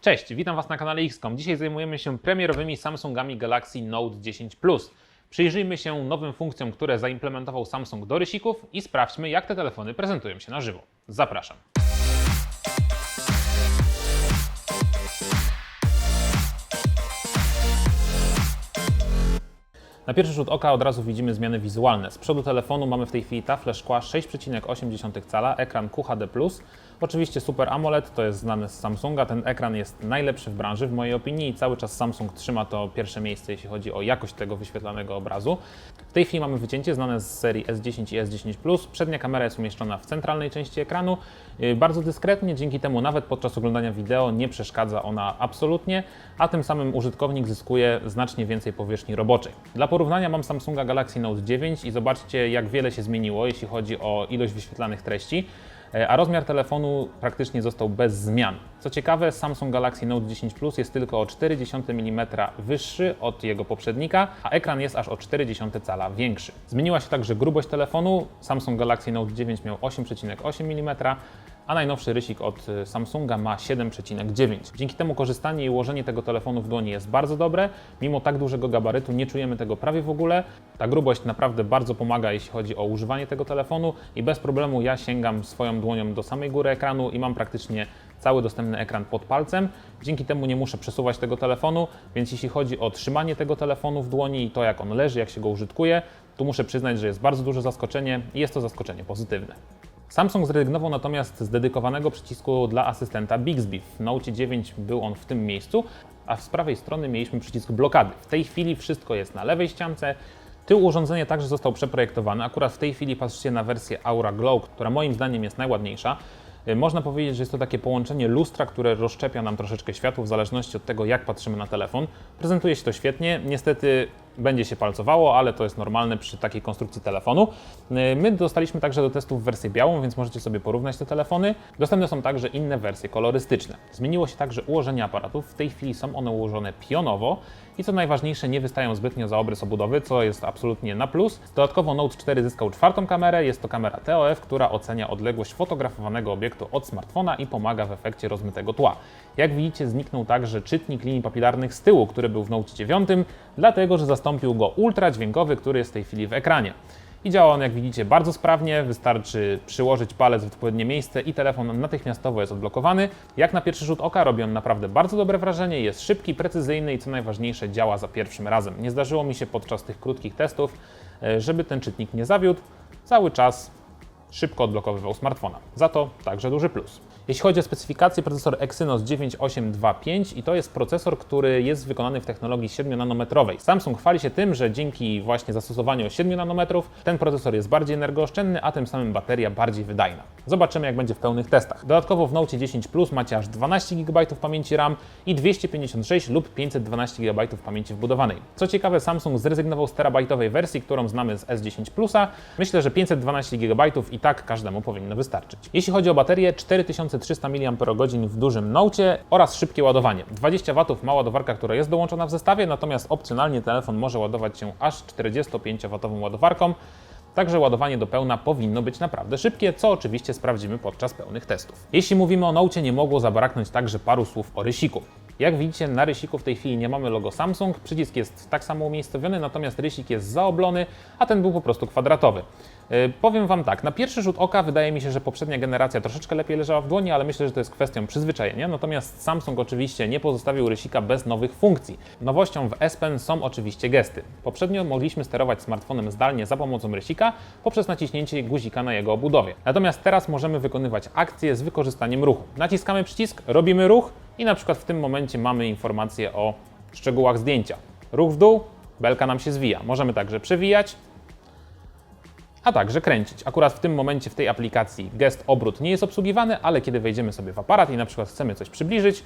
Cześć, witam Was na kanale XCOM. Dzisiaj zajmujemy się premierowymi Samsungami Galaxy Note 10 Plus. Przyjrzyjmy się nowym funkcjom, które zaimplementował Samsung do rysików i sprawdźmy, jak te telefony prezentują się na żywo. Zapraszam. Na pierwszy rzut oka od razu widzimy zmiany wizualne. Z przodu telefonu mamy w tej chwili taflę szkła 6,8 cala, ekran QHD+. Oczywiście Super AMOLED, to jest znane z Samsunga. Ten ekran jest najlepszy w branży w mojej opinii i cały czas Samsung trzyma to pierwsze miejsce, jeśli chodzi o jakość tego wyświetlanego obrazu. W tej chwili mamy wycięcie znane z serii S10 i S10+. Przednia kamera jest umieszczona w centralnej części ekranu, yy, bardzo dyskretnie, dzięki temu nawet podczas oglądania wideo nie przeszkadza ona absolutnie, a tym samym użytkownik zyskuje znacznie więcej powierzchni roboczej. Dla porównania mam Samsunga Galaxy Note 9 i zobaczcie jak wiele się zmieniło, jeśli chodzi o ilość wyświetlanych treści e, a rozmiar telefonu praktycznie został bez zmian. Co ciekawe, Samsung Galaxy Note 10 Plus jest tylko o 0,4 mm wyższy od jego poprzednika, a ekran jest aż o 0,4 cala większy. Zmieniła się także grubość telefonu. Samsung Galaxy Note 9 miał 8,8 mm, a najnowszy rysik od y, Samsunga ma 7,9. Dzięki temu korzystanie i ułożenie tego telefonu w dłoni jest bardzo dobre. Mimo tak dużego gabarytu nie czujemy tego prawie w ogóle. Ta grubość naprawdę bardzo pomaga, jeśli chodzi o używanie tego telefonu i bez problemu ja sięgam swoją dłonią do samej góry ekranu i mam praktycznie cały dostępny ekran pod palcem. Dzięki temu nie muszę przesuwać tego telefonu, więc jeśli chodzi o trzymanie tego telefonu w dłoni i to jak on leży, jak się go użytkuje, tu muszę przyznać, że jest bardzo duże zaskoczenie i jest to zaskoczenie pozytywne. Samsung zrezygnował natomiast z dedykowanego przycisku dla asystenta Bixby. W Note 9 był on w tym miejscu, a z prawej strony mieliśmy przycisk blokady. W tej chwili wszystko jest na lewej ściance. Tył urządzenia także został przeprojektowany. Akurat w tej chwili patrzycie na wersję Aura Glow, która moim zdaniem jest najładniejsza. Y, Można powiedzieć, że jest to takie połączenie lustra, które rozszczepia nam troszeczkę światło w zależności od tego, jak patrzymy na telefon. Prezentuje się to świetnie. Niestety będzie się palcowało, ale to jest normalne przy takiej konstrukcji telefonu. Y, My dostaliśmy także do testów wersję białą, więc możecie sobie porównać te telefony. Dostępne są także inne wersje kolorystyczne. Zmieniło się także ułożenie aparatów. W tej chwili są one ułożone pionowo i co najważniejsze, nie wystają zbytnio za obrys obudowy, co jest absolutnie na plus. Dodatkowo Note 4 zyskał czwartą kamerę. Jest to kamera TOF, która ocenia odległość fotografowanego obiektu od smartfona i pomaga w efekcie rozmytego tła. Jak widzicie, zniknął także czytnik linii papilarnych z tyłu, który był w Note 9, dlatego że zastąpił go ultradźwiękowy, który jest w tej chwili w ekranie. I działa on, jak widzicie, bardzo sprawnie. Wystarczy przyłożyć palec w odpowiednie miejsce i telefon natychmiastowo jest odblokowany. Jak na pierwszy rzut oka robi on naprawdę bardzo dobre wrażenie. Jest szybki, precyzyjny i co najważniejsze, działa za pierwszym razem. Nie zdarzyło mi się podczas tych krótkich testów, e, żeby ten czytnik nie zawiódł. Cały czas szybko odblokowywał smartfona. Za to także duży plus. Jeśli chodzi o specyfikację, procesor Exynos 9825 i to jest procesor, który jest wykonany w technologii 7-nanometrowej. Samsung chwali się tym, że dzięki właśnie zastosowaniu 7 nanometrów ten procesor jest bardziej energooszczędny, a tym samym bateria bardziej wydajna. Zobaczymy jak będzie w pełnych testach. Dodatkowo w Note 10 Plus macie aż 12 GB pamięci RAM i 256 lub 512 GB pamięci wbudowanej. Co ciekawe, Samsung zrezygnował z terabajtowej wersji, którą znamy z S10 Plusa. Myślę, że 512 GB i tak każdemu powinno wystarczyć. Jeśli chodzi o baterię, 4300 mAh w dużym Note oraz szybkie ładowanie. 20 W ma ładowarka, która jest dołączona w zestawie, natomiast opcjonalnie telefon może ładować się aż 45W ładowarką. Także ładowanie do pełna powinno być naprawdę szybkie, co oczywiście sprawdzimy podczas pełnych testów. Jeśli mówimy o Note, nie mogło zabraknąć także paru słów o rysiku. Jak widzicie, na rysiku w tej chwili nie mamy logo Samsung, przycisk jest tak samo umiejscowiony, natomiast rysik jest zaoblony, a ten był po prostu kwadratowy. Yy, powiem Wam tak, na pierwszy rzut oka wydaje mi się, że poprzednia generacja troszeczkę lepiej leżała w dłoni, ale myślę, że to jest kwestią przyzwyczajenia. Natomiast Samsung oczywiście nie pozostawił rysika bez nowych funkcji. Nowością w S Pen są oczywiście gesty. Poprzednio mogliśmy sterować smartfonem zdalnie za pomocą rysika poprzez naciśnięcie guzika na jego obudowie. Natomiast teraz możemy wykonywać akcje z wykorzystaniem ruchu. Naciskamy przycisk, robimy ruch i na przykład w tym momencie mamy informację o szczegółach zdjęcia. Ruch w dół, belka nam się zwija. Możemy także przewijać, a także kręcić. Akurat w tym momencie w tej aplikacji gest obrót nie jest obsługiwany, ale kiedy wejdziemy sobie w aparat i na przykład chcemy coś przybliżyć,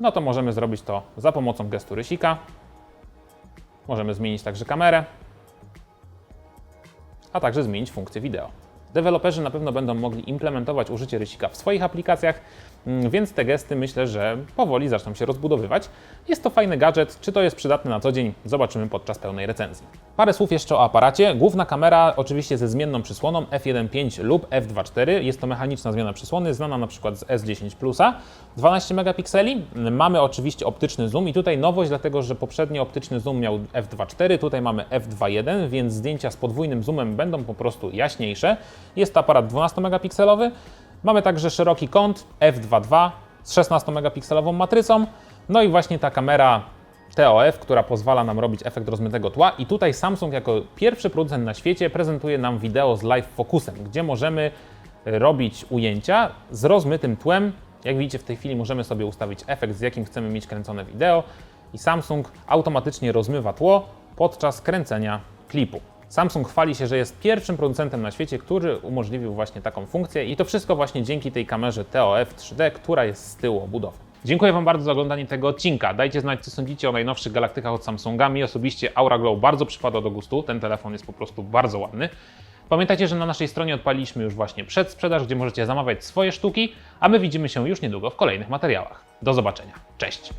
no to możemy zrobić to za pomocą gestu rysika. Możemy zmienić także kamerę, a także zmienić funkcję wideo. Deweloperzy na pewno będą mogli implementować użycie rysika w swoich aplikacjach, mm, więc te gesty myślę, że powoli zaczną się rozbudowywać. Jest to fajny gadżet, czy to jest przydatne na co dzień, zobaczymy podczas pełnej recenzji. Parę słów jeszcze o aparacie. Główna kamera oczywiście ze zmienną przysłoną f1.5 lub f2.4. Jest to mechaniczna zmiana przysłony, znana na przykład z S10 Plusa. 12 megapikseli. Mamy oczywiście optyczny zoom i tutaj nowość, dlatego że poprzedni optyczny zoom miał f2.4, tutaj mamy f2.1, więc zdjęcia z podwójnym zoomem będą po prostu jaśniejsze. Jest to aparat 12 megapikselowy. Mamy także szeroki kąt f2.2 z 16 megapikselową matrycą. No i właśnie ta kamera TOF, która pozwala nam robić efekt rozmytego tła. I tutaj Samsung jako pierwszy producent na świecie prezentuje nam wideo z live focusem, gdzie możemy robić ujęcia z rozmytym tłem. Jak widzicie w tej chwili możemy sobie ustawić efekt, z jakim chcemy mieć kręcone wideo i Samsung automatycznie rozmywa tło podczas kręcenia klipu. Samsung chwali się, że jest pierwszym producentem na świecie, który umożliwił właśnie taką funkcję i to wszystko właśnie dzięki tej kamerze TOF 3D, która jest z tyłu obudowy. Dziękuję Wam bardzo za oglądanie tego odcinka. Dajcie znać, co sądzicie o najnowszych galaktykach od Samsunga. Mi osobiście Aura Glow bardzo przypada do gustu. Ten telefon jest po prostu bardzo ładny. Pamiętajcie, że na naszej stronie odpaliliśmy już właśnie przedsprzedaż, gdzie możecie zamawiać swoje sztuki, a my widzimy się już niedługo w kolejnych materiałach. Do zobaczenia. Cześć!